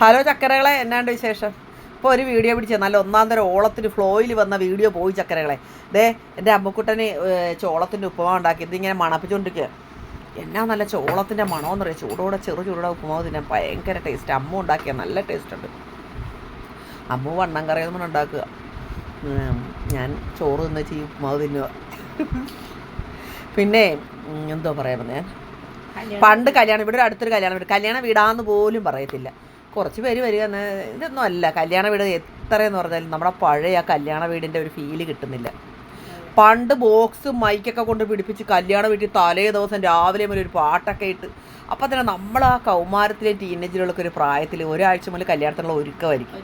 Hello ചക്കരകളെ എന്നാണ്ട് വിശേഷം? ഇപ്പോൾ ഒരു വീഡിയോ പിടിച്ച നല്ല ഒന്നാം തരം ഓളത്തിന് ഫ്ലോയിൽ വന്ന വീഡിയോ പോയി ചക്കരകളെ. ദേ എന്റെ അമ്മക്കുട്ടന് ചോളത്തിന്റെ ഉപ്പുമാവ് ഉണ്ടാക്കി. ഇതിങ്ങനെ മണപ്പിച്ചുകൊണ്ടിരിക്കുക എന്നാ നല്ല ചോളത്തിന്റെ മണമെന്ന് പറയാം ചൂടോടെ ചെറു ചൂടോടെ ഉപ്പുമാവ് തിന്നാൻ ഭയങ്കര ടേസ്റ്റ് അമ്മ ഉണ്ടാക്കിയ നല്ല ടേസ്റ്റ് ഉണ്ട്. അമ്മ വണ്ണം കറിയൊന്നും ഉണ്ടാക്കുക. ഞാൻ ചോറ് തിന്ന ചെയ്യും ഉപ്പുമാവ് തിന്നുക. പിന്നെ എന്തോ പറയാൻ ഞാൻ പണ്ട് കല്യാണം ഇവിടെ ഒരു അടുത്തൊരു കല്യാണം വീട് കല്യാണ വീടാന്ന് പോലും പറയത്തില്ല. കുറച്ച് പേര് വരിക എന്ന് ഇതൊന്നും അല്ല. കല്യാണ വീട് എത്രയെന്ന് പറഞ്ഞാലും നമ്മുടെ പഴയ ആ കല്യാണ വീടിന്റെ ഒരു ഫീൽ കിട്ടുന്നില്ല. പണ്ട് ബോക്സ് മൈക്കൊക്കെ കൊണ്ട് പിടിപ്പിച്ച് കല്യാണ വീട്ടിൽ തലേ ദിവസം രാവിലെ മുതൽ ഒരു പാട്ടൊക്കെ ഇട്ട് അപ്പം തന്നെ നമ്മൾ ആ കൗമാരത്തിലെ ടീനേജിലുള്ളൊക്കെ ഒരു പ്രായത്തിൽ ഒരാഴ്ച മുതൽ കല്യാണത്തിനുള്ള ഒരുക്കമായിരിക്കും.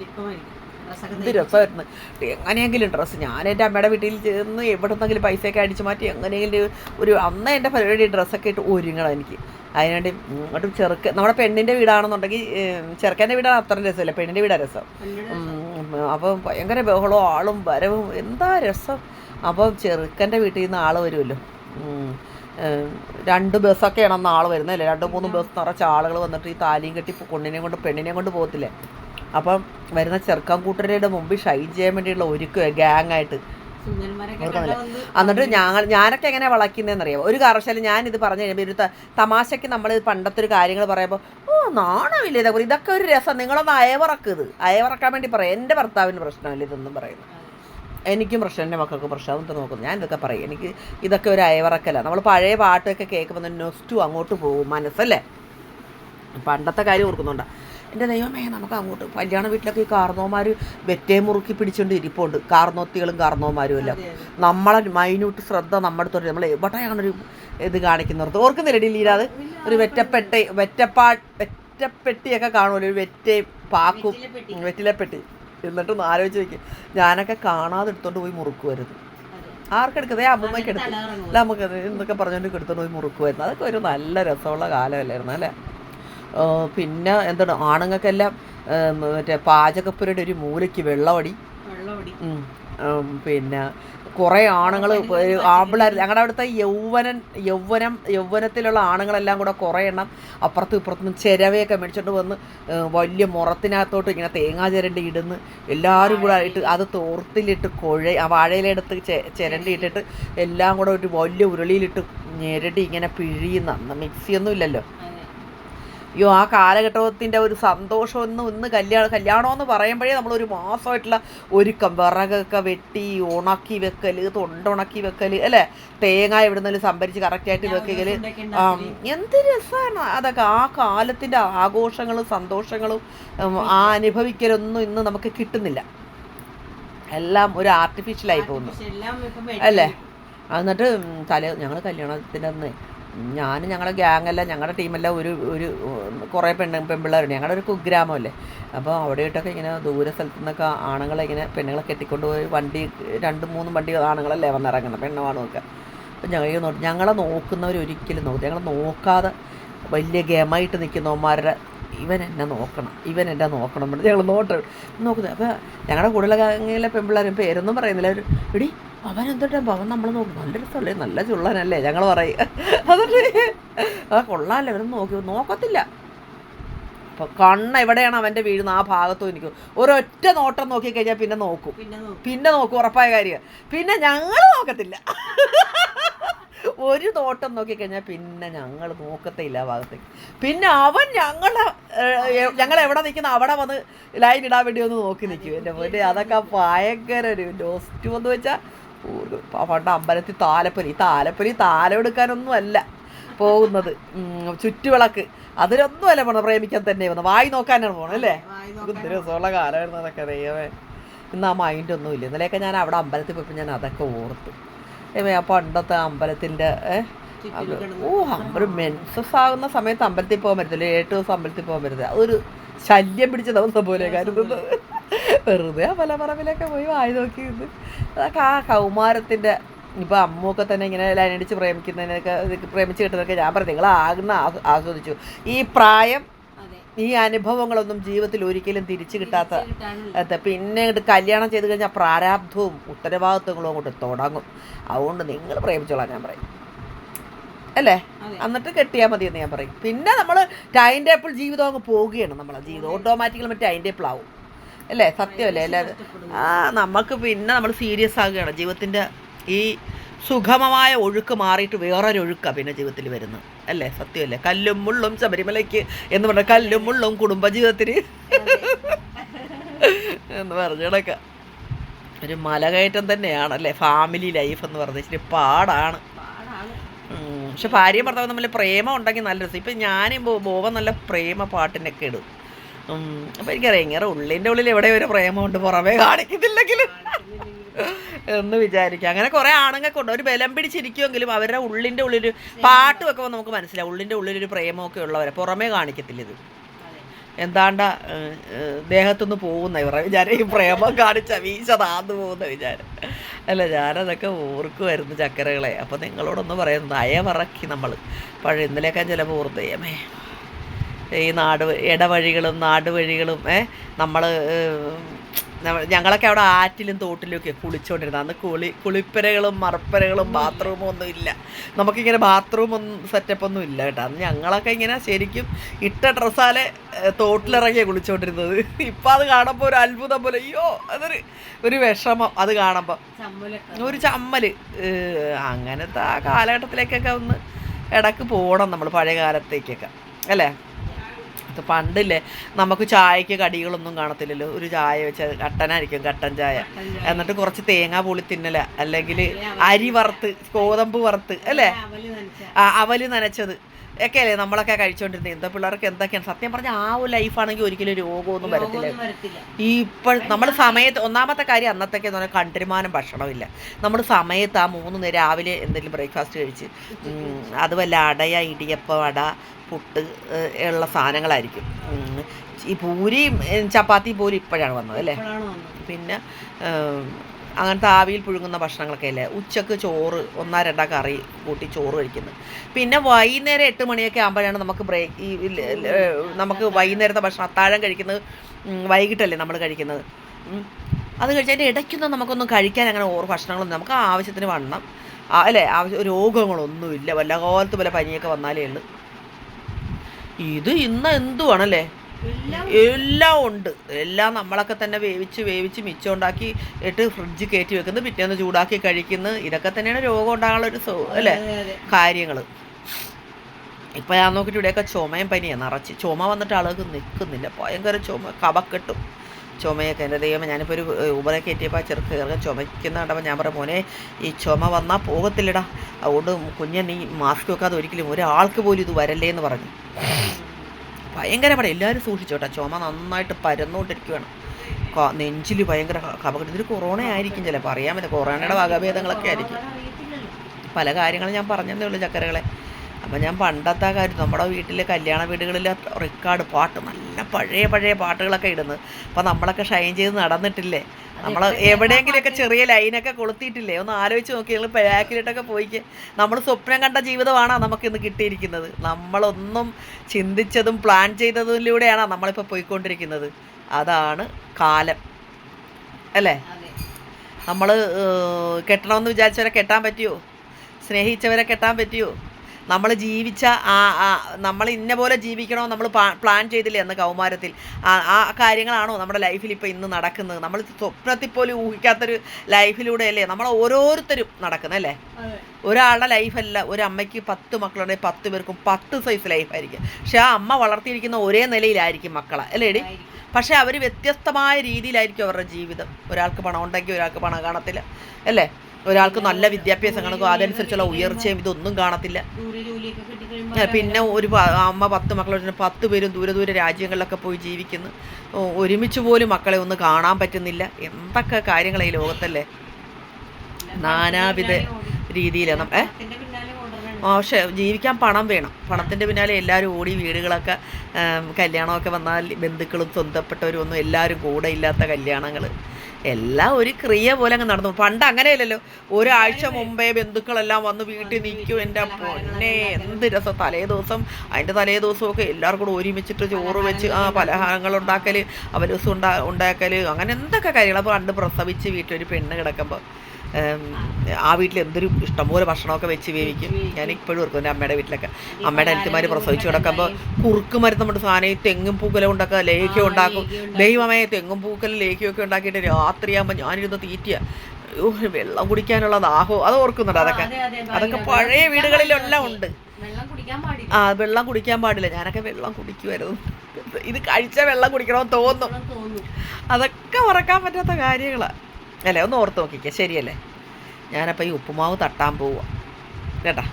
എന്ത് രസമായിരുന്നു. എങ്ങനെയെങ്കിലും ഡ്രസ്സ് ഞാൻ എന്റെ അമ്മയുടെ വീട്ടിൽ ചെന്ന് എവിടുന്നെങ്കിലും പൈസയൊക്കെ അടിച്ചു മാറ്റി എങ്ങനെയെങ്കിലും ഒരു അന്ന് എന്റെ പരിപാടി ഡ്രസ്സൊക്കെ ഇട്ട് ഒരുങ്ങണം എനിക്ക്. അതിനുവേണ്ടി അങ്ങോട്ട് ചെറുക്ക നമ്മുടെ പെണ്ണിന്റെ വീടാണെന്നുണ്ടെങ്കിൽ ചെറുക്കന്റെ വീടാണ് അത്ര രസമില്ല. പെണ്ണിന്റെ വീടാണ് രസം. അപ്പം ഭയങ്കര ബഹളവും ആളും വരവും എന്താ രസം? അപ്പം ചെറുക്കന്റെ വീട്ടിൽ നിന്ന് ആൾ വരുമല്ലോ. രണ്ട് ബസ്സൊക്കെയാണ് അന്ന് ആൾ വരുന്നതല്ലേ രണ്ടും മൂന്നും ബസ് നിറച്ച് ആളുകൾ വന്നിട്ട് ഈ താലിയും കെട്ടി കൊണ്ണിനെയും കൊണ്ട് പെണ്ണിനെയും കൊണ്ട് പോകത്തില്ലേ? അപ്പം വരുന്ന ചെറുക്കൻ കൂട്ടരുടെ മുമ്പിൽ ഷൈൻ ചെയ്യാൻ വേണ്ടിയുള്ള ഒരുക്കുക ഗ്യാങ് ആയിട്ട് ഓർക്കുന്നില്ല എന്നിട്ട് ഞങ്ങൾ ഞാനൊക്കെ എങ്ങനെ വളയ്ക്കുന്നതെന്ന് അറിയാമോ ഒരു കാരണവശാലും ഞാൻ ഇത് പറഞ്ഞു കഴിയുമ്പോൾ ഒരു തമാശയ്ക്ക് നമ്മൾ പണ്ടത്തെ ഒരു കാര്യങ്ങൾ പറയുമ്പോൾ ഓ നാണമില്ല ഇതൊക്കെ ഇതൊക്കെ ഒരു രസം. നിങ്ങളൊന്ന് അയവറക്ക് ഇത്. അയവറക്കാൻ വേണ്ടി പറയാം. എന്റെ ഭർത്താവിന് പ്രശ്നമില്ല ഇതൊന്നും പറയുന്നു എനിക്കും പ്രശ്നം എന്റെ മക്കൾക്ക് പ്രശ്നം. അതൊന്നും നോക്കുന്നു ഞാൻ ഇതൊക്കെ പറയും. എനിക്ക് ഇതൊക്കെ ഒരു അയവറക്കല്ല. നമ്മൾ പഴയ പാട്ടൊക്കെ കേൾക്കുമ്പോൾ നൊസ്റ്റു അങ്ങോട്ട് പോകും മനസ്സല്ലേ? പണ്ടത്തെ കാര്യം ഓർക്കുന്നുണ്ട്. എന്റെ ദൈവമേ നമുക്ക് അങ്ങോട്ട് കല്യാണ വീട്ടിലൊക്കെ ഈ കാർന്നോമാർ വെറ്റേ മുറുക്കി പിടിച്ചുകൊണ്ട് ഇരിപ്പുണ്ട്. കാർന്നോത്തികളും കാർന്നോമാരും എല്ലാം. നമ്മളെ മൈന്യൂട്ട് ശ്രദ്ധ നമ്മുടെ തൊട്ട് നമ്മൾ എവിടെയാണ് ഒരു ഇത് കാണിക്കുന്നത്? ഓർക്കുന്നില്ല ഡീലീരാത് ഒരു വെറ്റപ്പെട്ട വെറ്റപ്പാ വെറ്റപ്പെട്ടിയൊക്കെ കാണുമല്ലോ ഒരു വെറ്റേ പാക്കും. വെറ്റിലപ്പെട്ടി. എന്നിട്ട് ഒന്ന് ആലോചിച്ച് വയ്ക്കും ഞാനൊക്കെ കാണാതെ എടുത്തോണ്ട് പോയി മുറുക്കുമായിരുന്നു ആർക്കെടുക്കതേ അമ്മമ്മയ്ക്ക് എടുത്ത്. അല്ല നമുക്ക് എന്തൊക്കെ പറഞ്ഞുകൊണ്ട് എടുത്തോണ്ട് പോയി മുറുക്കുമായിരുന്നു അതൊക്കെ ഒരു നല്ല രസമുള്ള കാലമല്ലായിരുന്നു അല്ലേ? പിന്നെ എന്താണ് ആണുങ്ങൾക്കെല്ലാം മറ്റേ പാചകപ്പുരയുടെ ഒരു മൂലയ്ക്ക് വെള്ളമടി പിന്നെ കുറേ ആണുങ്ങൾ ആമ്പിളാർ ഞങ്ങളുടെ അവിടുത്തെ യൗവനൻ യൗവനം യൗവനത്തിലുള്ള ആണുങ്ങളെല്ലാം കൂടെ കുറേ എണ്ണം അപ്പുറത്തും ഇപ്പുറത്തും ചിരവയൊക്കെ മേടിച്ചോണ്ട് വന്ന് വലിയ മുറത്തിനകത്തോട്ട് ഇങ്ങനെ തേങ്ങാ ചിരണ്ടി ഇടുന്ന് എല്ലാവരും കൂടെ ഇട്ട് അത് തോർത്തിലിട്ട് കുഴ ആ വാഴയിലെടുത്ത് ചിരണ്ടി ഇട്ടിട്ട് എല്ലാം കൂടെ ഒരു വലിയ ഉരുളിയിലിട്ട് ഞെരടി ഇങ്ങനെ പിഴിയുന്ന മിക്സിയൊന്നും ഇല്ലല്ലോ. അയ്യോ ആ കാലഘട്ടത്തിന്റെ ഒരു സന്തോഷമൊന്നും ഇന്ന് കല്യാണം കല്യാണമെന്ന് പറയുമ്പോഴേ നമ്മളൊരു മാസമായിട്ടുള്ള ഒരുക്കം. വിറകൊക്കെ വെട്ടി ഉണക്കി വെക്കൽ തൊണ്ടുണക്കി വെക്കൽ അല്ലേ? തേങ്ങ എവിടുന്നെങ്കിലും സംഭരിച്ച് കറക്റ്റായിട്ട് വെക്കൽ എന്ത് രസമാണ് അതൊക്കെ ആ കാലത്തിന്റെ ആഘോഷങ്ങളും സന്തോഷങ്ങളും ആ അനുഭവിക്കലൊന്നും ഇന്ന് നമുക്ക് കിട്ടുന്നില്ല. എല്ലാം ഒരു ആർട്ടിഫിഷ്യലായി പോകുന്നു. അല്ലേ? എന്നിട്ട് തലേ ഞങ്ങൾ കല്യാണത്തിന്റെ അന്ന് ഞാൻ ഞങ്ങളുടെ ഗ്യാങ്ങെല്ലാം ഞങ്ങളുടെ ടീമെല്ലാം ഒരു ഒരു കുറേ പെണ്ണ് പെൺപിള്ളേരുണ്ട്. ഞങ്ങളുടെ ഒരു കുഗ്രാമമല്ലേ അപ്പോൾ അവിടെയിട്ടൊക്കെ ഇങ്ങനെ ദൂര സ്ഥലത്തു നിന്നൊക്കെ ആണുങ്ങളെ ഇങ്ങനെ പെണ്ണുങ്ങളെ കെട്ടിക്കൊണ്ട് പോയി വണ്ടി രണ്ട് മൂന്ന് വണ്ടി ആണുങ്ങളല്ലേ വന്നിറങ്ങുന്നത് പെണ്ണുവാണൊക്കെ അപ്പം ഞങ്ങൾ ഞങ്ങളെ നോക്കുന്നവർ ഒരിക്കലും നോക്കും ഞങ്ങൾ നോക്കാതെ വലിയ ഗെയിമായിട്ട് നിൽക്കുന്നവന്മാരുടെ ഇവൻ എന്നെ നോക്കണം ഇവൻ എന്നെ നോക്കണം എന്ന് ഞങ്ങൾ നോട്ട് നോക്കുന്നത്. അപ്പോൾ ഞങ്ങളുടെ കൂടുതലെ ഗാങ്ങിലെ പെൺപിള്ളേരും പേരൊന്നും പറയുന്നില്ല. അവർ എടി അവൻ എന്തൊട്ടാ? അവൻ നമ്മൾ നോക്കും. നല്ല രസമല്ലേ? നല്ല ചുള്ളനല്ലേ ഞങ്ങൾ പറയും. അതുകൊണ്ട് ആ കൊള്ളാമല്ലേ അവരൊന്നും നോക്കി. നോക്കത്തില്ല. അപ്പോൾ കണ്ണ എവിടെയാണ് അവന്റെ വീഴുന്ന ആ ഭാഗത്തും എനിക്ക് ഒരൊറ്റ നോട്ടം നോക്കി. കഴിഞ്ഞാൽ പിന്നെ നോക്കും. പിന്നെ നോക്കും ഉറപ്പായ കാര്യം. പിന്നെ ഞങ്ങൾ നോക്കത്തില്ല. ഒരു നോട്ടം നോക്കിക്കഴിഞ്ഞാൽ പിന്നെ ഞങ്ങൾ നോക്കത്തില്ല ആ ഭാഗത്തേക്ക് പിന്നെ അവൻ ഞങ്ങളെ ഞങ്ങൾ എവിടെ നിൽക്കുന്ന അവിടെ വന്ന് ലൈൻ ഇടാൻ വേണ്ടി ഒന്ന് നോക്കി നിൽക്കും എന്റെ പോലെ അതൊക്കെ ഭയങ്കര ഒരു ലോസ്റ്റ് എന്ന് വെച്ചാൽ പണ്ട് അമ്പലത്തിൽ താലപ്പൊലി താലപ്പൊലി താലം എടുക്കാനൊന്നും അല്ല പോകുന്നത് ചുറ്റുവിളക്ക്. അതിനൊന്നും അല്ല പോണത് പ്രേമിക്കാൻ തന്നെ വന്നത് വായി നോക്കാനാണ് പോണത് അല്ലേ? രസമുള്ള കാലമായിരുന്നു അതൊക്കെ ദൈവമേ. ഇന്ന് ആ മൈൻഡ് ഒന്നും ഇല്ല ഇന്നലെയൊക്കെ ഞാൻ അവിടെ അമ്പലത്തിൽ പോയപ്പോൾ ഞാൻ അതൊക്കെ ഓർത്തു. പണ്ടത്തെ അമ്പലത്തിന്റെ ഓ അമ്പലം മെൻസസ് ആകുന്ന സമയത്ത് അമ്പലത്തിൽ പോകാൻ പറ്റത്തില്ല. ഏഴ് ദിവസം അമ്പലത്തിൽ പോകാൻ പറ്റത്തില്ല. അതൊരു ശല്യം പിടിച്ച ദിവസം പോലെ കരുതുന്നത് വെറുതെ ആ പലപറമ്പിലൊക്കെ പോയി വായി നോക്കി നിന്ന് അതൊക്കെ ആ കൗമാരത്തിന്റെ ഇപ്പൊ അമ്മൊക്കെ തന്നെ ഇങ്ങനെ ലൈനടിച്ച് പ്രേമിക്കുന്നതിനൊക്കെ പ്രേമിച്ച് കിട്ടുന്നതൊക്കെ ഞാൻ പറഞ്ഞു. നിങ്ങൾ ആകുന്ന ആസ്വ- ആസ്വദിച്ചു. ഈ പ്രായം ഈ അനുഭവങ്ങളൊന്നും ജീവിതത്തിൽ ഒരിക്കലും തിരിച്ചു കിട്ടാത്ത അത് പിന്നെ കല്യാണം ചെയ്ത് കഴിഞ്ഞാൽ പ്രാരാബ്ധവും ഉത്തരവാദിത്വങ്ങളും അങ്ങോട്ട് തുടങ്ങും. അതുകൊണ്ട് നിങ്ങൾ പ്രേമിച്ചോളാം ഞാൻ പറയും. അല്ലേ. എന്നിട്ട് കെട്ടിയാൽ മതി എന്ന് ഞാൻ പറയും. പിന്നെ നമ്മൾ ടൈം ടേബിൾ ജീവിതം അങ്ങ് പോവുകയാണ് നമ്മളെ ജീവിതം. ഓട്ടോമാറ്റിക്കലി മറ്റേ ടൈം ടേബിൾ ആവും. അല്ലേ? സത്യമല്ലേ? അല്ലേ ആ നമുക്ക് പിന്നെ നമ്മൾ സീരിയസ് ആകുകയാണ്. ജീവിതത്തിന്റെ ഈ സുഗമമായ ഒഴുക്ക് മാറിയിട്ട് വേറൊരു ഒഴുക്കാണ് പിന്നെ ജീവിതത്തിൽ വരുന്നത്. അല്ലേ? സത്യമല്ലേ? കല്ലും മുള്ളും ശബരിമലയ്ക്ക് എന്ന് പറഞ്ഞ കല്ലും മുള്ളും കുടുംബജീവിതത്തിന് എന്ന് പറഞ്ഞിടക്ക ഒരു മലകയറ്റം തന്നെയാണല്ലേ ഫാമിലി ലൈഫ് എന്ന് പറഞ്ഞ ഇച്ചിരി പാടാണ്. പക്ഷെ ഭാര്യ ഭർത്താവ് തമ്മിൽ പ്രേമം ഉണ്ടെങ്കിൽ നല്ല രസം. ഇപ്പം ഞാനും ബോവ നല്ല പ്രേമ പാട്ടിനൊക്കെ ഇടും. അപ്പം എനിക്കറിയാം ഇങ്ങനെ ഉള്ളിന്റെ ഉള്ളിൽ എവിടെ ഒരു പ്രേമമുണ്ട് പുറമേ കാണിക്കുന്നില്ലെങ്കിലും. എന്ന് വിചാരിക്കാം. അങ്ങനെ കുറേ ആണുങ്ങൾക്കുണ്ട് ഒരു ബലം പിടിച്ചിരിക്കുമെങ്കിലും അവരുടെ ഉള്ളിന്റെ ഉള്ളിൽ പാട്ട് വെക്കുമ്പോൾ നമുക്ക് മനസ്സിലാവും. ഉള്ളിന്റെ ഉള്ളിലൊരു പ്രേമമൊക്കെ ഉള്ളവരെ. പുറമേ കാണിക്കത്തില്ല ഇത്. എന്താണ്ട ദേഹത്തുനിന്ന് പോകുന്ന ഇവരുടെ വിചാരം. ഈ പ്രേമം കാണിച്ച വീശ പോകുന്ന വിചാരം. അല്ല ഞാനതൊക്കെ ഓർക്കുമായിരുന്നു ചക്കരകളെ. അപ്പോൾ നിങ്ങളോടൊന്ന് പറയുന്നത് അയവറക്കി നമ്മൾ പഴയ ഇന്നലെയൊക്കെ ചിലപ്പോൾ ഓർത്ത് ദൈവമേ ഈ നാട് ഇടവഴികളും നാടുവഴികളും നമ്മൾ ഞങ്ങളൊക്കെ അവിടെ ആറ്റിലും തോട്ടിലും ഒക്കെ കുളിച്ചുകൊണ്ടിരുന്നത് അന്ന് കുളി കുളിപ്പരകളും മറപ്പരകളും ബാത്റൂമും ഒന്നും ഇല്ല. നമുക്കിങ്ങനെ ബാത്റൂം ഒന്നും സെറ്റപ്പ് ഒന്നും ഇല്ല കേട്ടോ. അന്ന് ഞങ്ങളൊക്കെ ഇങ്ങനെ ശരിക്കും ഇട്ട ഡ്രസ്സാലെ തോട്ടിലിറങ്ങിയാണ് കുളിച്ചുകൊണ്ടിരുന്നത് ഇപ്പം അത് കാണുമ്പോൾ ഒരു അത്ഭുതം പോലെ അയ്യോ അതൊരു ഒരു വിഷമം അത് കാണുമ്പോൾ ഒരു ചമ്മൽ അങ്ങനത്തെ ആ കാലഘട്ടത്തിലേക്കൊക്കെ ഒന്ന് ഇടയ്ക്ക് പോകണം നമ്മൾ പഴയ കാലത്തേക്കൊക്കെ. അല്ലേ? ഇത് പണ്ടില്ലേ നമുക്ക് ചായക്ക് കടികളൊന്നും കാണത്തില്ലല്ലോ. ഒരു ചായ വെച്ച് കട്ടനായിരിക്കും കട്ടൻ ചായ. എന്നിട്ട് കുറച്ച് തേങ്ങ പൊളി തിന്നല. അല്ലെങ്കിൽ അരി വറുത്ത് ഗോതമ്പ് വറുത്ത് അല്ലേ? ആ അവൽ നനച്ചത്. ഒക്കെ അല്ലേ നമ്മളൊക്കെ കഴിച്ചുകൊണ്ടിരുന്നത് എന്താ പിള്ളേർക്ക് എന്തൊക്കെയാണ്? സത്യം പറഞ്ഞാൽ ആ ഒരു ലൈഫാണെങ്കിൽ ഒരിക്കലും രോഗമൊന്നും വരത്തില്ല. ഈ ഇപ്പോൾ നമ്മൾ സമയത്ത് ഒന്നാമത്തെ കാര്യം അന്നത്തേക്ക് എന്ന് പറഞ്ഞാൽ കണ്ടിരുമാനം ഭക്ഷണമില്ല. നമ്മൾ സമയത്ത് ആ മൂന്ന് നേരം രാവിലെ എന്തെങ്കിലും ബ്രേക്ക്ഫാസ്റ്റ് കഴിച്ച് അതുമല്ല അടയ ഇടിയപ്പം അട പുട്ട് ഉള്ള സാധനങ്ങളായിരിക്കും. ഈ പൂരിയും ചപ്പാത്തി പോലും ഇപ്പോഴാണ് വന്നത് അല്ലേ? പിന്നെ അങ്ങനത്തെ ആവിയിൽ പുഴുങ്ങുന്ന ഭക്ഷണങ്ങളൊക്കെ അല്ലേ? ഉച്ചയ്ക്ക് ചോറ് ഒന്നാ രണ്ടാ കറി കൂട്ടി ചോറ് കഴിക്കുന്നത് പിന്നെ വൈകുന്നേരം എട്ട് മണിയൊക്കെ ആകുമ്പോഴാണ് നമുക്ക് ബ്രേക്ക് ഈ നമുക്ക് വൈകുന്നേരത്തെ ഭക്ഷണം അത്താഴം കഴിക്കുന്നത് വൈകിട്ടല്ലേ നമ്മൾ കഴിക്കുന്നത്. അത് കഴിച്ചതിന്റെ ഇടയ്ക്കൊന്നും നമുക്കൊന്നും കഴിക്കാൻ അങ്ങനെ ഓർ ഭക്ഷണങ്ങളൊന്നും നമുക്ക് ആവശ്യത്തിന് വണ്ണം. അല്ലേ? ആവശ്യം രോഗങ്ങളൊന്നുമില്ല. വല്ല കാലത്ത് വല്ല പനിയൊക്കെ വന്നാലേ ഉള്ളൂ. ഇത് ഇന്ന് എന്തുവാണല്ലേ? എല്ലാം ഉണ്ട്. എല്ലാം നമ്മളൊക്കെ തന്നെ വേവിച്ച് വേവിച്ച് മിച്ചം ഉണ്ടാക്കി ഇട്ട് ഫ്രിഡ്ജ് കയറ്റി വെക്കുന്നു. പിറ്റേന്ന് ചൂടാക്കി കഴിക്കുന്നു. ഇതൊക്കെ തന്നെയാണ് രോഗം ഉണ്ടാകാനുള്ള ഒരു അല്ലെ? കാര്യങ്ങൾ ഇപ്പം ഞാൻ നോക്കിയിട്ട് ഇവിടെയൊക്കെ ചുമയും പനിയാണ് നിറച്ച് ചുമ വന്നിട്ട് ആളുകൾക്ക് നിൽക്കുന്നില്ല ഭയങ്കര ചുമ കവക്കെട്ടും ചുമയൊക്കെ എന്റെ ദൈവം ഞാനിപ്പോൾ ഒരു ഊബറെ കയറ്റിയപ്പോൾ ആ ചെറുക്ക് ചെറുക്കൻ ചുമയ്ക്കുന്ന കണ്ടപ്പോൾ ഞാൻ പറയാം മോനെ ഈ ചുമ വന്നാൽ പോകത്തില്ലടാ. അതുകൊണ്ട് കുഞ്ഞെ നീ മാസ്ക് വെക്കാതെ ഒരിക്കലും ഒരാൾക്ക് പോലും ഇത് വരല്ലേ എന്ന് പറഞ്ഞു. ഭയങ്കര എല്ലാവരും സൂക്ഷിച്ചോട്ടെ. ചുമ നന്നായിട്ട് പരന്നുകൊണ്ടിരിക്കുകയാണ് നെഞ്ചിൽ ഭയങ്കര കപകടം ഇതൊരു കൊറോണ ആയിരിക്കും ചിലപ്പോൾ അറിയാൻ പറ്റില്ല. കൊറോണയുടെ വകഭേദങ്ങളൊക്കെ ആയിരിക്കും. പല കാര്യങ്ങളും ഞാൻ പറഞ്ഞതേ ഉള്ളൂ ചക്കരകളെ. അപ്പം ഞാൻ പണ്ടത്തെ കാര്യം നമ്മുടെ വീട്ടിൽ കല്യാണ വീടുകളിൽ റെക്കോർഡ് പാട്ട് നല്ല പഴയ പഴയ പാട്ടുകളൊക്കെ ഇടുന്നത്. അപ്പം നമ്മളൊക്കെ ഷൈൻ ചെയ്ത് നടന്നിട്ടില്ലേ? നമ്മൾ എവിടെയെങ്കിലുമൊക്കെ ചെറിയ ലൈനൊക്കെ കൊളുത്തിയിട്ടില്ലേ? ഒന്ന് ആലോചിച്ച് നോക്കി ഞങ്ങൾ ബാക്കിലിട്ടൊക്കെ പോയിക്ക് നമ്മൾ സ്വപ്നം കണ്ട ജീവിതമാണോ നമുക്കിന്ന് കിട്ടിയിരിക്കുന്നത്? നമ്മളൊന്നും ചിന്തിച്ചതും പ്ലാൻ ചെയ്തതിലൂടെയാണോ നമ്മളിപ്പോൾ പോയിക്കൊണ്ടിരിക്കുന്നത്? അതാണ് കാലം. അല്ലേ? നമ്മൾ കെട്ടണമെന്ന് വിചാരിച്ചവരെ കെട്ടാൻ പറ്റിയോ? സ്നേഹിച്ചവരെ കെട്ടാൻ പറ്റുമോ നമ്മൾ ജീവിച്ച ആ നമ്മൾ ഇന്ന പോലെ ജീവിക്കണോ നമ്മൾ പ്ലാൻ ചെയ്തില്ലേ അന്ന് കൗമാരത്തിൽ? ആ കാര്യങ്ങളാണോ നമ്മുടെ ലൈഫിൽ ഇപ്പോൾ ഇന്ന് നടക്കുന്നത്? നമ്മൾ സ്വപ്നത്തിൽ പോലും ഊഹിക്കാത്തൊരു ലൈഫിലൂടെയല്ലേ നമ്മൾ ഓരോരുത്തരും നടക്കുന്നത് അല്ലേ? അതെ. ഒരാളുടെ ലൈഫല്ല ഒരു അമ്മയ്ക്ക് പത്ത് മക്കളുണ്ടെങ്കിൽ പത്ത് പേർക്കും പത്ത് സൈസ് ലൈഫായിരിക്കും പക്ഷെ ആ അമ്മ വളർത്തിയിരിക്കുന്ന ഒരേ നിലയിലായിരിക്കും മക്കളെ അല്ലേ എടി? പക്ഷെ പക്ഷേ അവർ വ്യത്യസ്തമായ രീതിയിലായിരിക്കും അവരുടെ ജീവിതം. ഒരാൾക്ക് പണം ഉണ്ടെങ്കിൽ ഒരാൾക്ക് പണം കാണത്തില്ല അല്ലേ? ഒരാൾക്ക് നല്ല വിദ്യാഭ്യാസം കാണുമ്പോൾ അതനുസരിച്ചുള്ള ഉയർച്ചയും ഇതൊന്നും കാണത്തില്ല. പിന്നെ ഒരു അമ്മ പത്ത് മക്കളുടെ പത്ത് പേരും ദൂരെ ദൂരെ രാജ്യങ്ങളിലൊക്കെ പോയി ജീവിക്കുന്നു. ഒരുമിച്ച് പോലും മക്കളെ ഒന്ന് കാണാൻ പറ്റുന്നില്ല. എന്തൊക്കെ കാര്യങ്ങളാണ് ഈ ലോകത്തല്ലേ? നാനാവിധ രീതിയിലാണ്. ഏ? പക്ഷേ ജീവിക്കാൻ പണം വേണം. പണത്തിന്റെ പിന്നാലെ എല്ലാവരും ഓടി വീടുകളൊക്കെ കല്യാണമൊക്കെ വന്നാൽ ബന്ധുക്കളും സ്വന്തപ്പെട്ടവരും ഒന്നും എല്ലാവരും കൂടെ ഇല്ലാത്ത കല്യാണങ്ങൾ എല്ലാം ഒരു ക്രിയ പോലെ അങ്ങ് നടന്നു. പണ്ട് അങ്ങനെയല്ലല്ലോ. ഒരാഴ്ച മുമ്പേ ബന്ധുക്കളെല്ലാം വന്ന് വീട്ടിൽ നിൽക്കും. എന്റെ പൊന്നെ എന്ത് രസം. തലേ ദിവസം അതിന്റെ തലേ ദിവസമൊക്കെ എല്ലാവർക്കും കൂടെ ഒരുമിച്ചിട്ട് ചോറ് വെച്ച് ആ പലഹാരങ്ങൾ ഉണ്ടാക്കൽ അവലൂസം ഉണ്ടാ ഉണ്ടാക്കൽ അങ്ങനെ എന്തൊക്കെ കാര്യങ്ങൾ പണ്ട് പ്രസവിച്ച് വീട്ടിൽ ഒരു പെണ്ണ് കിടക്കുമ്പോൾ ആ വീട്ടിൽ എന്തൊരു ഇഷ്ടംപോലെ ഭക്ഷണമൊക്കെ വെച്ച് വേവിക്കും. ഞാൻ ഇപ്പോഴും ഓർക്കും എന്റെ അമ്മയുടെ വീട്ടിലൊക്കെ. അമ്മയുടെ അടുത്തുമാർ പ്രസവിച്ച് കിടക്കുമ്പോൾ കുറുക്ക് മരുന്ന് നമ്മുടെ സാധനം ഈ തെങ്ങും പൂക്കല ഉണ്ടാക്കുക ലേഹ്യം ഉണ്ടാക്കും. ദൈവമേ തെങ്ങും പൂക്കല ലേഹ്യമൊക്കെ ഉണ്ടാക്കിയിട്ട് രാത്രിയാകുമ്പോൾ ഞാനിരുന്ന് തീറ്റിയ. വെള്ളം കുടിക്കാനുള്ള ദാഹോ അത് ഓർക്കുന്നുണ്ട് അതൊക്കെ. അതെ, അതെ, അതൊക്കെ പഴയ വീടുകളിലെല്ലാം ഉണ്ട്. ആ വെള്ളം കുടിക്കാൻ പാടില്ല. ഞാനൊക്കെ വെള്ളം കുടിക്കുമായിരുന്നു ഇത് കഴിച്ച വെള്ളം കുടിക്കണമെന്ന് തോന്നും. തോന്നും. അതൊക്കെ മറക്കാൻ പറ്റാത്ത കാര്യങ്ങളാണ് അല്ലേ ഒന്ന് ഓർത്ത് നോക്കിക്കേ. ശരിയല്ലേ? ഞാനപ്പോൾ ഈ ഉപ്പുമാവ് തട്ടാൻ പോവുക കേട്ടാ?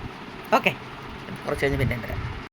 ഓക്കെ. കുറച്ച് കഴിഞ്ഞ് പിന്നെ വരാം.